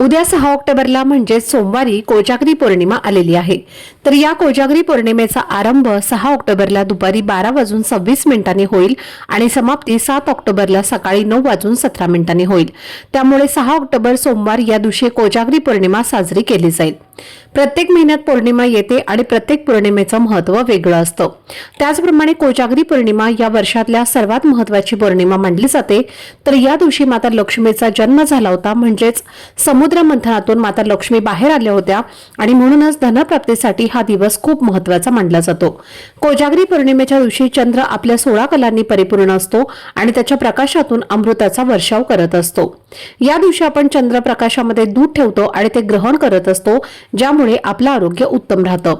उद्या सहा ऑक्टोबरला म्हणजेच सोमवारी कोजागरी पौर्णिमा आलेली आहे. तर या कोजागरी पौर्णिमेचा आरंभ सहा ऑक्टोबरला दुपारी बारा वाजून सव्वीस मिनिटांनी होईल आणि समाप्ती सात ऑक्टोबरला सकाळी नऊ वाजून सतरा मिनिटांनी होईल. त्यामुळे सहा ऑक्टोबर सोमवार या दिवशी कोजागरी पौर्णिमा साजरी केली जाईल. प्रत्येक महिन्यात पौर्णिमा येते आणि प्रत्येक पौर्णिमेचं महत्त्व वेगळं असतं. त्याचप्रमाणे कोजागरी पौर्णिमा या वर्षातल्या सर्वात महत्वाची पौर्णिमा मानली जाते. तर या दिवशी माता लक्ष्मीचा जन्म झाला होता. म्हणजेच समुद्र मंथनातून माता लक्ष्मी बाहेर आल्या होत्या आणि म्हणूनच धनप्राप्तीसाठी हा दिवस खूप महत्त्वाचा मानला जातो. कोजागरी पौर्णिमेच्या दिवशी चंद्र आपल्या सोळा कलांनी परिपूर्ण असतो आणि त्याच्या प्रकाशातून अमृताचा वर्षाव करत असतो. या दिवशी आपण चंद्रप्रकाशामध्ये दूध ठेवतो आणि ते ग्रहण करत असतो ज्यामुळे आपलं आरोग्य उत्तम राहतं.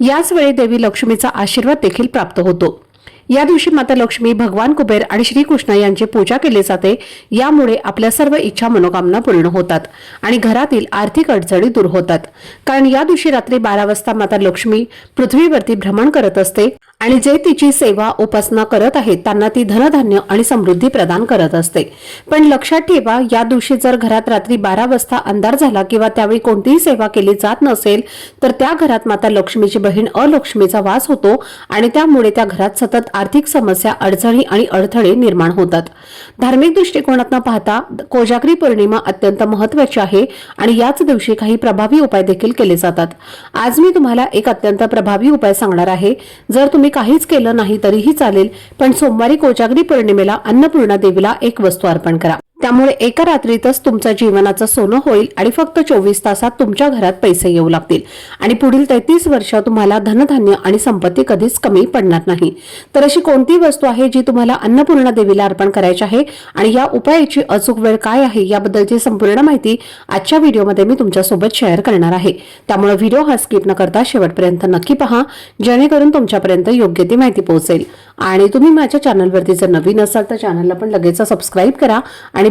याच वेळी देवी लक्ष्मीचा आशीर्वाद देखील प्राप्त होतो. या दिवशी माता लक्ष्मी भगवान कुबेर आणि श्रीकृष्ण यांची पूजा केली जाते. यामुळे आपल्या सर्व इच्छा मनोकामना पूर्ण होतात आणि घरातील आर्थिक अडचणी दूर होतात. कारण या दिवशी रात्री बारा वाजता माता लक्ष्मी पृथ्वीवरती भ्रमण करत असते. आणि जे तिची सेवा उपासना करत आहेत त्यांना ती धनधान्य आणि समृद्धी प्रदान करत असते. पण लक्षात ठेवा या दिवशी जर घरात रात्री बारा वाजता अंधार झाला किंवा त्यावेळी कोणतीही सेवा केली जात नसेल तर त्या घरात माता लक्ष्मीची बहीण अलक्ष्मीचा वास होतो आणि त्यामुळे त्या घरात सतत आर्थिक समस्या अडचणी आणि अडथळे निर्माण होतात. धार्मिक दृष्टिकोनातून पाहता कोजागरी पौर्णिमा अत्यंत महत्वाची आहे आणि याच दिवशी काही प्रभावी उपाय देखील केले जातात. आज मी तुम्हाला एक अत्यंत प्रभावी उपाय सांगणार आहे. जर तुम्ही काहीच केलं नाही तरीही चालेल. पण सोमवारी कोजागरी पौर्णिमेला अन्नपूर्णा देवीला एक वस्तू अर्पण करा. त्यामुळे एका रात्रीतच तुमचं जीवनाचं सोनं होईल आणि फक्त चोवीस तासात तुमच्या घरात पैसे येऊ लागतील. आणि पुढील तेहतीस वर्ष तुम्हाला धनधान्य आणि संपत्ती कधीच कमी पडणार नाही. तर अशी कोणती वस्तू आहे जी तुम्हाला अन्नपूर्णा देवीला अर्पण करायची आहे? आणि या उपायाची अचूक वेळ काय आहे? याबद्दलची संपूर्ण माहिती आजच्या व्हिडिओमध्ये मी तुमच्यासोबत शेअर करणार आहे. त्यामुळे व्हिडिओ हा स्किप न करता शेवटपर्यंत नक्की पहा जेणेकरून तुमच्यापर्यंत योग्य ती माहिती पोहोचेल. आणि तुम्ही माझ्या चॅनलवरती जर नवीन असाल तर चॅनलला पण लगेच सबस्क्राईब करा आणि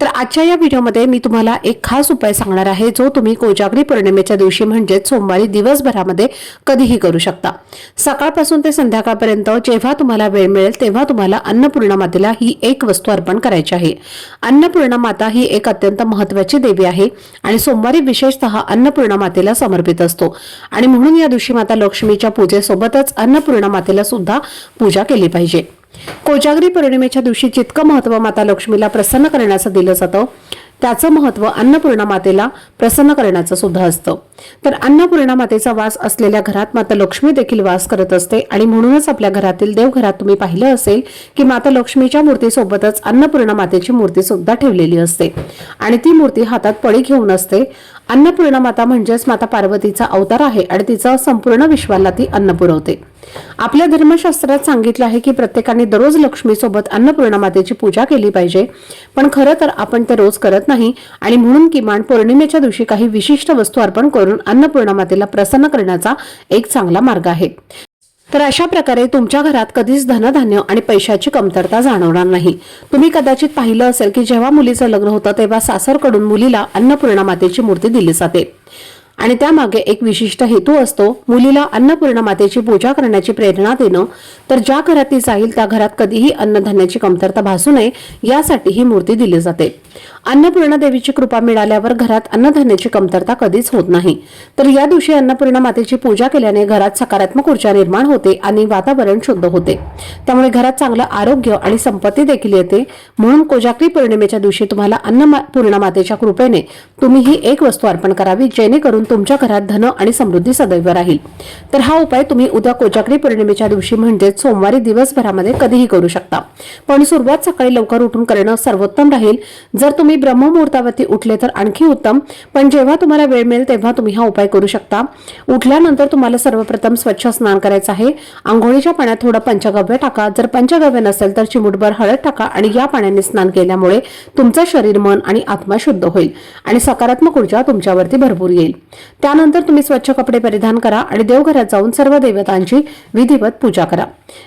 तर आजच्या या व्हिडिओमध्ये मी तुम्हाला एक खास उपाय सांगणार आहे जो तुम्ही कोजागरी पौर्णिमेच्या दिवशी म्हणजेच सोमवारी दिवसभरामध्ये कधीही करू शकता. सकाळपासून ते संध्याकाळपर्यंत जेव्हा तुम्हाला वेळ मिळेल तेव्हा तुम्हाला अन्नपूर्णा मातेला ही एक वस्तू अर्पण करायची आहे. अन्नपूर्णा माता ही एक अत्यंत महत्वाची देवी आहे आणि सोमवारी विशेषतः अन्नपूर्णा मातेला समर्पित असतो. आणि म्हणून या दिवशी माता लक्ष्मीच्या पूजेसोबतच अन्नपूर्णा मातेला सुद्धा पूजा केली पाहिजे. कोजागरी पौर्णिमेच्या दिवशी जितकं महत्त्व माता लक्ष्मीला प्रसन्न करण्याचं दिलं जातं त्याचं महत्त्व अन्नपूर्णा मातेला प्रसन्न करण्याचं सुद्धा असतं. तर अन्नपूर्णा मातेचा वास असलेल्या घरात माता लक्ष्मी देखील वास करत असते आणि म्हणूनच आपल्या घरातील देवघरात तुम्ही पाहिलं असेल की माता लक्ष्मीच्या मूर्तीसोबतच अन्नपूर्णा मातेची मूर्ती सुद्धा ठेवलेली असते. आणि ती मूर्ती हातात पळी घेऊन असते. अन्नपूर्णा माता म्हणजेच माता पार्वतीचा अवतार आहे आणि तिचा संपूर्ण विश्वाला ती अन्न पुरवते. आपल्या धर्मशास्त्रात सांगितलं आहे की प्रत्येकाने दररोज लक्ष्मीसोबत अन्नपूर्णा मातेची पूजा केली पाहिजे. पण खरं तर आपण ते रोज करत नाही आणि म्हणून किमान पौर्णिमेच्या दिवशी काही विशिष्ट वस्तू अर्पण करून अन्नपूर्णा मातेला प्रसन्न करण्याचा एक चांगला मार्ग आहे. तर अशा प्रकारे तुमच्या घरात कधीच धनधान्य आणि पैशाची कमतरता जाणवणार नाही. तुम्ही कदाचित पाहिलं असेल की जेव्हा मुलीचं लग्न होतं तेव्हा सासरकडून मुलीला अन्नपूर्णा मातेची मूर्ती दिली जाते. आणि त्यामागे एक विशिष्ट हेतू असतो मुलीला अन्नपूर्ण मातेची पूजा करण्याची प्रेरणा देणं. तर ज्या घरात ती जाईल त्या घरात कधीही अन्नधान्याची कमतरता भासू नये यासाठी ही मूर्ती दिली जाते. अन्नपूर्णा देवीची कृपा मिळाल्यावर घरात अन्नधान्याची कमतरता कधीच होत नाही. तर या दिवशी अन्नपूर्णा मातेची पूजा केल्याने घरात सकारात्मक ऊर्जा निर्माण होते आणि वातावरण शुद्ध होते. त्यामुळे घरात चांगलं आरोग्य आणि संपत्ती देखील येते. म्हणून कोजागरी पौर्णिमेच्या दिवशी तुम्हाला अन्नपूर्णा मातेच्या कृपेने तुम्ही ही एक वस्तू अर्पण करावी जेणेकरून करून तुमच्या घरात धन आणि समृद्धी सदैव राहील. तर हा उपाय तुम्ही उद्या कोजागरी पौर्णिमेच्या दिवशी म्हणजेच सोमवारी दिवसभरामध्ये कधीही करू शकता. पण सुरुवात सकाळी लवकर उठून करणं सर्वोत्तम राहील. जर तुम्ही ब्रह्ममुहूर्तावरती उठले तर आणखी उत्तम. पण जेव्हा तुम्हाला वेळ मिळेल तेव्हा तुम्ही हा उपाय करू शकता. उठल्यानंतर तुम्हाला सर्वप्रथम स्वच्छ स्नान करायचं आहे. आंघोळीच्या पाण्यात थोडं पंचगव्य टाका. जर पंचगव्य नसेल तर चिमुटभर हळद टाका आणि या पाण्याने स्नान केल्यामुळे तुमचं शरीर मन आणि आत्मा शुद्ध होईल आणि सकारात्मक ऊर्जा तुमच्यावरती भरपूर येईल. त्यानंतर तुम्ही स्वच्छ कपडे परिधान करा आणि देवघरात जाऊन सर्व देवतांची विधिवत पूजा करा.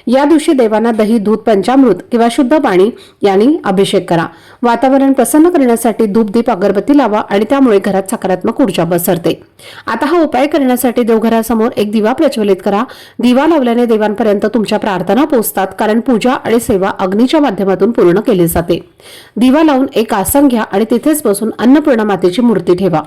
या दिवशी देवांना दही दूध पंचामृत किंवा शुद्ध पाणी यांनी अभिषेक करा. वातावरण प्रसन्न करण्यासाठी धूप दीप अगरबत्ती लावा आणि त्यामुळे घरात सकारात्मक ऊर्जा पसरते. आता हा उपाय करण्यासाठी देवघरासमोर एक दिवा प्रज्वलित करा. दिवा लावल्याने देवांपर्यंत तुमच्या प्रार्थना पोहोचतात कारण पूजा आणि सेवा अग्नीच्या माध्यमातून पूर्ण केली जाते. दिवा लावून एक आसन घ्या आणि तिथेच बसून अन्नपूर्णा मातेची मूर्ती ठेवा.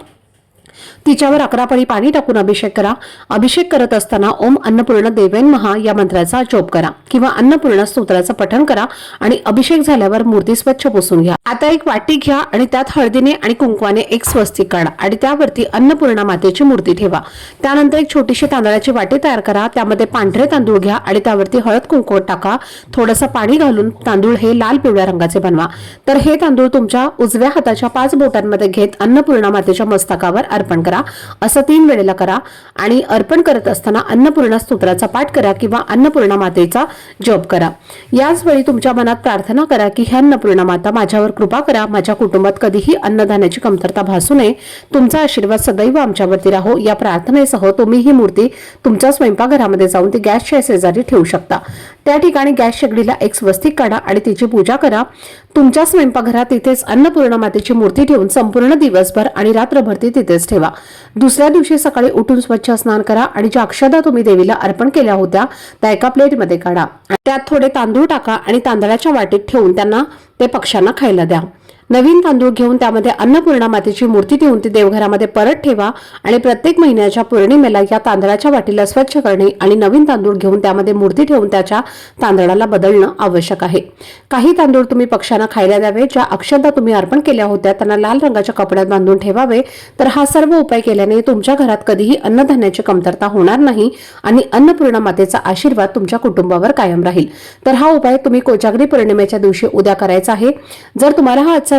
तिच्यावर अकरापळी पाणी टाकून अभिषेक करा. अभिषेक करत असताना ओम अन्नपूर्ण देवेन महा या मंत्राचा जोप करा किंवा अन्नपूर्ण स्तोत्राचं पठण करा आणि अभिषेक झाल्यावर मूर्ती स्वच्छ पुसून घ्या. आता एक वाटी घ्या आणि त्यात हळदीने आणि कुंकवाने एक स्वस्तिक काढा आणि त्यावरती अन्नपूर्णा मातेची मूर्ती ठेवा. त्यानंतर एक छोटीशी तांदळाची वाटी तयार करा. त्यामध्ये पांढरे तांदूळ घ्या आणि त्यावरती हळद कुंकू टाका. थोडंसं पाणी घालून तांदूळ हे लाल पिवळ्या रंगाचे बनवा. तर हे तांदूळ तुमच्या उजव्या हाताच्या पाच बोटांमध्ये घेत अन्नपूर्णा मातेच्या मस्तकावर अर्पण करा. असं तीन वेळेला करा आणि अर्पण करत असताना अन्नपूर्णा स्तोत्राचा पाठ करा किंवा अन्नपूर्णा मातेचा जप करा. याच वेळी तुमच्या मनात प्रार्थना करा की हे अन्नपूर्णा माता माझ्यावर कृपा करा माझ्या कुटुंबात कधीही अन्नधान्याची कमतरता भासू नये. तुमचा आशीर्वाद सदैव आमच्यावरती राहो. या प्रार्थनेसह तुम्ही ही मूर्ती तुमच्या स्वयंपाकघरामध्ये जाऊन ती गॅसच्या शेजारी ठेवू शकता. त्या ठिकाणी गॅस शेगडीला एक स्वस्तिक काढा आणि तिची पूजा करा. तुमच्या स्वयंपाकघरात तिथेच अन्नपूर्णा मातेची मूर्ती ठेवून संपूर्ण दिवसभर आणि रात्रभर ती तिथेच ठेवा. दुसऱ्या दिवशी सकाळी उठून स्वच्छ स्नान करा आणि ज्या अक्षदा तुम्ही देवीला अर्पण केल्या होत्या त्या एका प्लेटमध्ये काढा. त्यात थोडे तांदूळ टाका आणि तांदळाच्या वाटीत ठेवून त्यांना ते पक्ष्यांना खायला द्या. नवीन तांदूळ घेऊन त्यामध्ये अन्नपूर्णा मातेची मूर्ती ठेवून ती देवघरामध्ये परत ठेवा आणि प्रत्येक महिन्याच्या पौर्णिमेला या तांदळाच्या वाटीला स्वच्छ करणे आणि नवीन तांदूळ घेऊन त्यामध्ये मूर्ती ठेवून त्याच्या तांदळाला बदलणं आवश्यक आहे. काही तांदूळ तुम्ही पक्ष्यांना खायला द्यावे ज्या अक्षरदा तुम्ही अर्पण केल्या होत्या त्यांना लाल रंगाच्या कपड्यात बांधून ठेवावे. तर हा सर्व उपाय केल्याने तुमच्या घरात कधीही अन्नधान्याची कमतरता होणार नाही आणि अन्नपूर्णा मातेचा आशीर्वाद तुमच्या कुटुंबावर कायम राहील. तर हा उपाय तुम्ही कोजागरी पौर्णिमेच्या दिवशी उद्या करायचा आहे. जर तुम्हाला हा आजचा